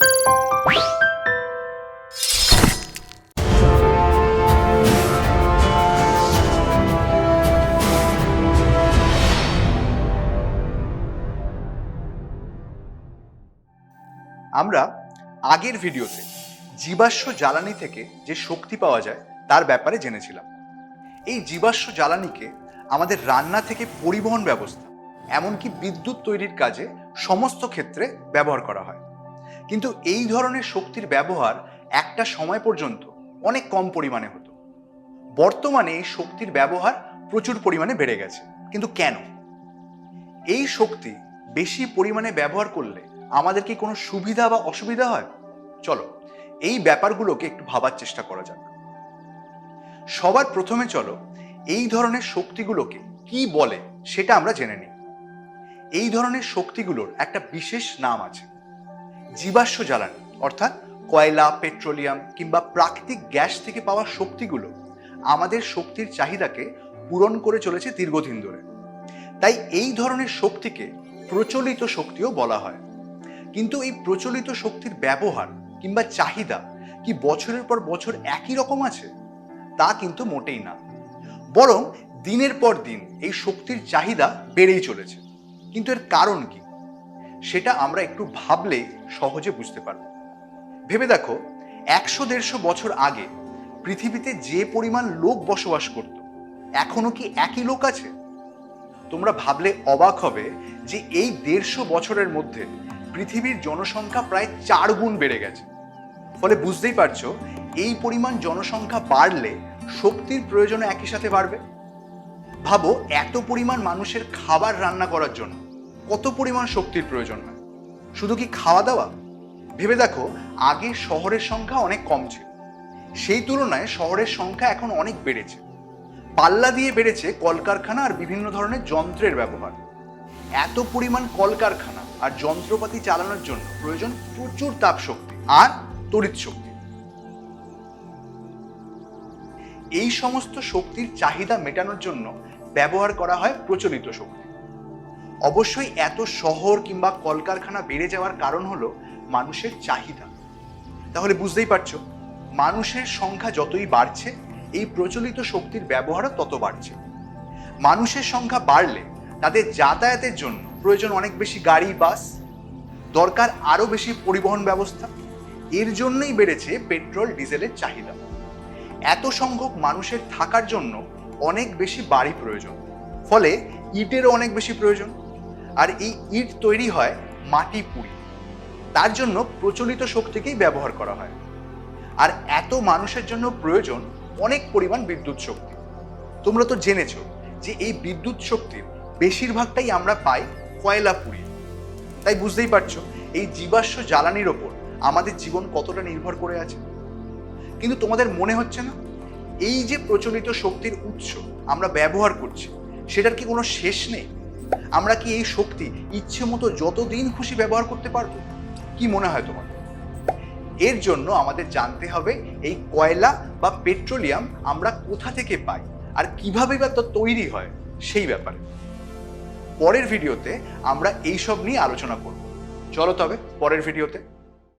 আমরা আগের ভিডিওতে জীবাশ্ম জ্বালানি থেকে যে শক্তি পাওয়া যায়, তার ব্যাপারে জেনেছিলাম। এই জীবাশ্ম জ্বালানিকে আমাদের রান্না থেকে পরিবহন ব্যবস্থা, এমনকি বিদ্যুৎ তৈরির কাজে সমস্ত ক্ষেত্রে ব্যবহার করা হয়। কিন্তু এই ধরনের শক্তির ব্যবহার একটা সময় পর্যন্ত অনেক কম পরিমাণে হতো। বর্তমানে এই শক্তির ব্যবহার প্রচুর পরিমাণে বেড়ে গেছে। কিন্তু কেন? এই শক্তি বেশি পরিমাণে ব্যবহার করলে আমাদের কি কোনো সুবিধা বা অসুবিধা হয়? চলো, এই ব্যাপারগুলোকে একটু ভাবার চেষ্টা করা যাক। সবার প্রথমে চলো, এই ধরনের শক্তিগুলোকে কি বলে সেটা আমরা জেনে নিই। এই ধরনের শক্তিগুলোর একটা বিশেষ নাম আছে। জীবাশ্ম জ্বালানি, অর্থাৎ কয়লা, পেট্রোলিয়াম কিংবা প্রাকৃতিক গ্যাস থেকে পাওয়া শক্তিগুলো আমাদের শক্তির চাহিদাকে পূরণ করে চলেছে দীর্ঘদিন ধরে। তাই এই ধরনের শক্তিকে প্রচলিত শক্তিও বলা হয়। কিন্তু এই প্রচলিত শক্তির ব্যবহার কিংবা চাহিদা কি বছরের পর বছর একই রকম আছে? তা কিন্তু মোটেই না। বরং দিনের পর দিন এই শক্তির চাহিদা বেড়েই চলেছে। কিন্তু এর কারণ কি? সেটা আমরা একটু ভাবলে সহজে বুঝতে পারব। ভেবে দেখো, একশো দেড়শো বছর আগে পৃথিবীতে যে পরিমাণ লোক বসবাস করত, এখনও কি একই লোক আছে? তোমরা ভাবলে অবাক হবে যে এই দেড়শো বছরের মধ্যে পৃথিবীর জনসংখ্যা প্রায় চার গুণ বেড়ে গেছে। ফলে বুঝতেই পারছ, এই পরিমাণ জনসংখ্যা বাড়লে শক্তির প্রয়োজন একই সাথে বাড়বে। ভাবো, এত পরিমাণ মানুষের খাবার রান্না করার জন্য কত পরিমাণ শক্তির প্রয়োজন হয়? শুধু কি খাওয়া দাওয়া? ভেবে দেখো, আগে শহরের সংখ্যা অনেক কম ছিল। সেই তুলনায় শহরের সংখ্যা এখন অনেক বেড়েছে। পাল্লা দিয়ে বেড়েছে কলকারখানা আর বিভিন্ন ধরনের যন্ত্রের ব্যবহার। এত পরিমাণ কলকারখানা আর যন্ত্রপাতি চালানোর জন্য প্রয়োজন প্রচুর তাপ শক্তি আর তড়িৎ শক্তি। এই সমস্ত শক্তির চাহিদা মেটানোর জন্য ব্যবহার করা হয় প্রচলিত শক্তি। অবশ্যই এত শহর কিংবা কলকারখানা বেড়ে যাওয়ার কারণ হলো মানুষের চাহিদা। তাহলে বুঝতেই পারছ, মানুষের সংখ্যা যতই বাড়ছে, এই প্রচলিত শক্তির ব্যবহারও তত বাড়ছে। মানুষের সংখ্যা বাড়লে তাদের যাতায়াতের জন্য প্রয়োজন অনেক বেশি গাড়ি, বাস, দরকার আরও বেশি পরিবহন ব্যবস্থা। এর জন্যই বেড়েছে পেট্রোল, ডিজেলের চাহিদা। এত সংখ্যক মানুষের থাকার জন্য অনেক বেশি বাড়ি প্রয়োজন। ফলে ইটেরও অনেক বেশি প্রয়োজন। আর এই ইট তৈরি হয় মাটি পুড়ি। তার জন্য প্রচলিত শক্তিকেই ব্যবহার করা হয়। আর এত মানুষের জন্য প্রয়োজন অনেক পরিমাণ বিদ্যুৎ শক্তি। তোমরা তো জেনেছ যে এই বিদ্যুৎ শক্তির বেশিরভাগটাই আমরা পাই কয়লা পুড়িয়ে তাই বুঝতেই পারছ, এই জীবাশ্ম জ্বালানির ওপর আমাদের জীবন কতটা নির্ভর করে আছে। কিন্তু তোমাদের মনে হচ্ছে না? এই যে প্রচলিত শক্তির উৎস আমরা ব্যবহার করছি, সেটার কি কোনো শেষ নেই? আমরা কি এই শক্তি ইচ্ছে মতো যতদিন খুশি ব্যবহার করতে পারব? কি মনে হয় তোমার? এর জন্য আমাদের জানতে হবে এই কয়লা বা পেট্রোলিয়াম আমরা কোথা থেকে পাই আর কীভাবে বা তো তৈরি হয়, সেই ব্যাপারে। পরের ভিডিওতে আমরা এইসব নিয়ে আলোচনা করব। চলো তবে পরের ভিডিওতে।